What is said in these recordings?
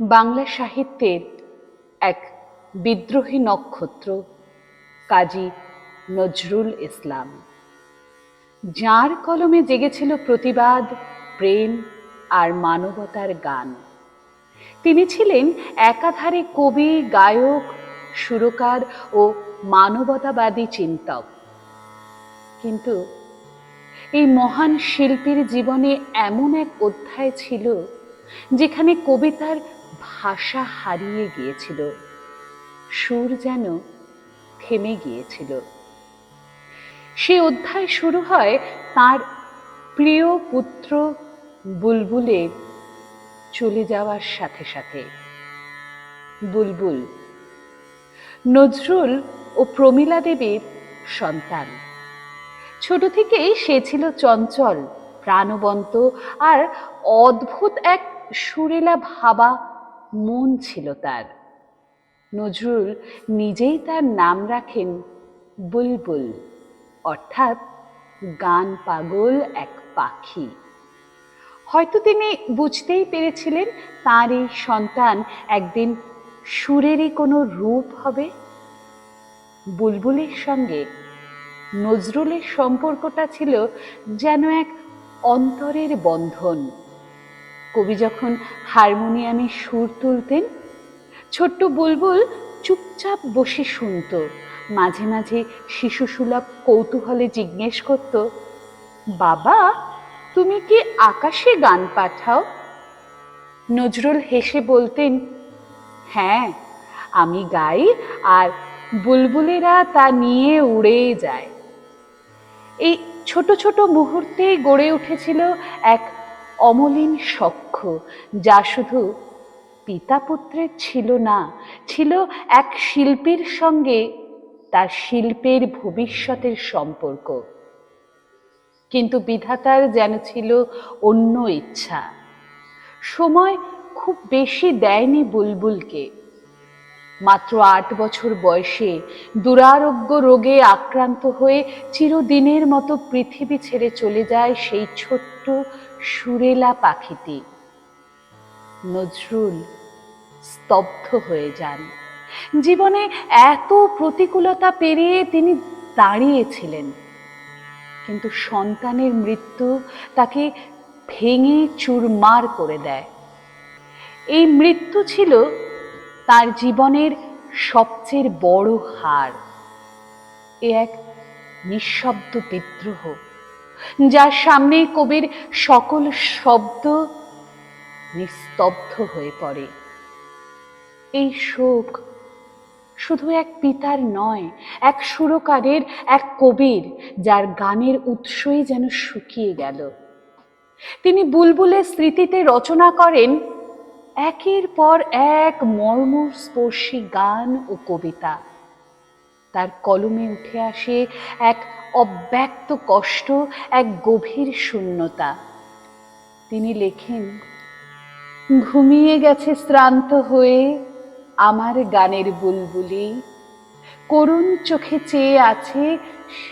বাংলা সাহিত্যের এক বিদ্রোহী নক্ষত্র কাজী নজরুল ইসলাম। যার কলমে জেগেছিল প্রতিবাদ, প্রেম আর মানবতার গান। তিনি ছিলেন একাধারে কবি, গায়ক, সুরকার ও মানবতাবাদী চিন্তক। কিন্তু এই মহান শিল্পীর জীবনে এমন এক অধ্যায় ছিল, যেখানে কবিতার ভাষা হারিয়ে গিয়েছিল। সুর যেন থেমে গিয়েছিল। সে অধ্যায় শুরু হয় তার প্রিয় পুত্র বুলবুলের চলে যাওয়ার সাথে সাথে। বুলবুল, নজরুল ও প্রমীলা দেবীর সন্তান। ছোট থেকেই সে ছিল চঞ্চল, প্রাণবন্ত আর অদ্ভুত এক সুরেলা ভাবা মন ছিল তার। নজরুল নিজেই তার নাম রাখেন বুলবুল, অর্থাৎ গান পাগল এক পাখি। হয়তো তিনি বুঝতেই পেরেছিলেন তার এই সন্তান একদিন সুরেরই কোনো রূপ হবে। বুলবুলের সঙ্গে নজরুলের সম্পর্কটা ছিল যেন এক অন্তরের বন্ধন। কবি যখন হারমোনিয়ামে সুর তুলতেন, ছোট্ট বুলবুল চুপচাপ বসে শুনত। মাঝে মাঝে শিশুসুলভ কৌতূহলে জিজ্ঞেস করত, বাবা, তুমি কি আকাশে গান পাঠাও? নজরুল হেসে বলতেন হ্যাঁ আমি গাই আর বুলবুলেরা তা নিয়ে উড়ে যায়। এই ছোট ছোট মুহূর্তে গড়ে উঠেছিল এক অমলিন সখ্য, যা শুধু পিতা পুত্রের ছিল না, ছিল এক শিল্পীর সঙ্গে তার শিল্পের ভবিষ্যতের সম্পর্ক। কিন্তু বিধাতার যেন ছিল অন্য ইচ্ছা। সময় খুব বেশি দেয়নি বুলবুলকে। মাত্র আট বছর বয়সে দুরারোগ্য রোগে আক্রান্ত হয়ে চিরদিনের মতো পৃথিবী ছেড়ে চলে যায় সেই ছোট্ট সুরেলা পাখিটি। নজরুল স্তব্ধ হয়ে যান। জীবনে এত প্রতিকূলতা পেরিয়ে তিনি দাঁড়িয়েছিলেন। কিন্তু সন্তানের মৃত্যু তাকে ভেঙে চুরমার করে দেয়। এই মৃত্যু ছিল তার জীবনের সবচেয়ে বড় হার। এ এক নিঃশব্দ বিদ্রোহ। যার সামনে কবির সকল শব্দ নিস্তব্ধ হয়ে পড়ে। এই শোক শুধু এক পিতার নয়, এক সুরকারের, এক কবির, যার গানের উৎসই যেন শুকিয়ে গেল। তিনি বুলবুলের স্মৃতিতে রচনা করেন, একের পর এক মর্মস্পর্শী গান ও কবিতা। তার কলমে উঠে আসে এক অব্যক্ত কষ্ট এক গভীর শূন্যতা। তিনি লেখেন, ঘুমিয়ে গেছে শ্রান্ত হয়ে আমার গানের বুলবুলি। করুণ চোখে চেয়ে আছে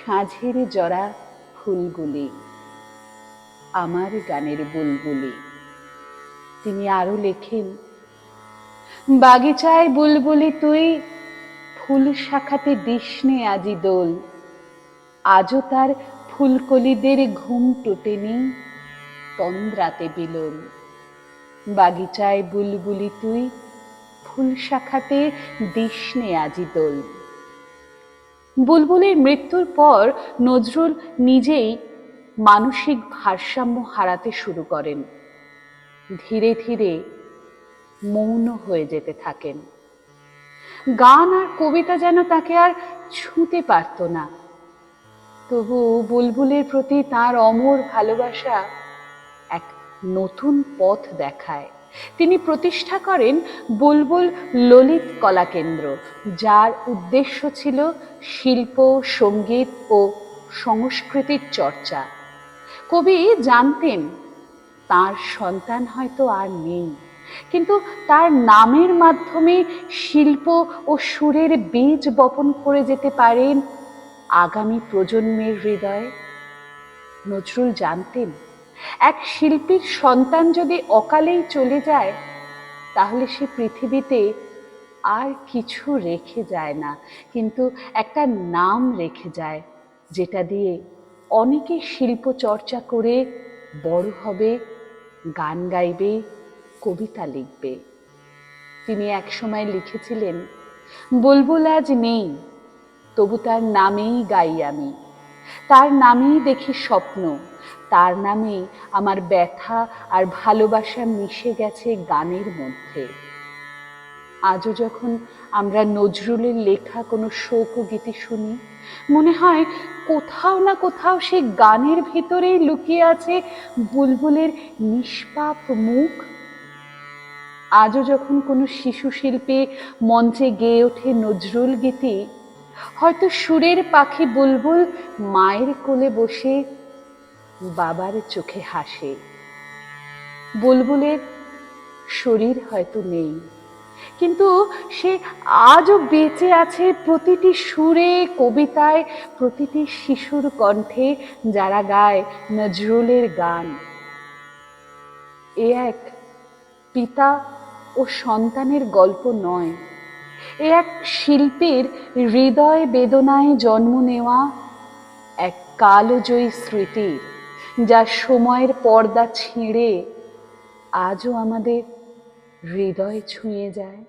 সাঁঝের জরা ফুলগুলি। আমার গানের বুলবুলি। তিনি আরও লেখেন, বাগিচায় বুলবুলি তুই, ফুল শাখাতে দিসনে আজি দোল। আজও তার ফুলকলিদের ঘুম টোটেনি। তন্দ্রাতে বিলোল বাগিচায় বুলবুলি তুই, ফুল শাখাতে দিসনে আজি দোল। বুলবুলের মৃত্যুর পর নজরুল নিজেই মানসিক ভারসাম্য হারাতে শুরু করেন। ধীরে ধীরে মৌন হয়ে যেতে থাকেন। গান আর কবিতা যেন তাকে আর ছুঁতে পারত না। তবু বুলবুলের প্রতি তার অমর ভালোবাসা এক নতুন পথ দেখায়। তিনি প্রতিষ্ঠা করেন বুলবুল ললিত কলা কেন্দ্র, যার উদ্দেশ্য ছিল শিল্প, সংগীত ও সংস্কৃতির চর্চা। কবি জানতেন, তার সন্তান হয়তো আর নেই, কিন্তু তার নামের মাধ্যমে শিল্প ও সুরের বীজ বপন করে যেতে পারেন আগামী প্রজন্মের হৃদয়ে নজরুল জানতেন, এক শিল্পীর সন্তান যদি অকালেই চলে যায়, তাহলে সে পৃথিবীতে আর কিছু রেখে যায় না, কিন্তু একটা নাম রেখে যায়, যেটা দিয়ে অনেকে শিল্প চর্চা করে বড় হবে, গান গাইবে, কবিতা লিখবে। তিনি একসময় লিখেছিলেন, বুলবুল আজ নেই তবু তার নামেই গাই আমি। তার নামেই দেখি স্বপ্ন। তার নামে আমার ব্যথা আর ভালোবাসা মিশে গেছে গানের মধ্যে। আজও যখন আমরা নজরুলের লেখা কোনো শোক গীতি শুনি, মনে হয় কোথাও না কোথাও সে গানের ভিতরেই লুকিয়ে আছে বুলবুলের নিষ্পাপ মুখ। আজও যখন কোনো শিশু শিল্পী মঞ্চে গেয়ে ওঠে নজরুল গীতি হয়তো সুরের পাখি বুলবুল মায়ের কোলে বসে বাবার চোখে হাসে। বুলবুলের শরীর হয়তো নেই, কিন্তু সে আজও বেঁচে আছে প্রতিটি সুরে, কবিতায়, প্রতিটি শিশুর কণ্ঠে যারা গায় নজরুলের গান। এ এক পিতা ও সন্তানের গল্প নয় এ এক শিল্পীর হৃদয় বেদনায় জন্ম নেওয়া এক কালজয়ী স্মৃতি, যা সময়ের পর্দা ছিঁড়ে আজও আমাদের হৃদয় ছুঁয়ে যায়।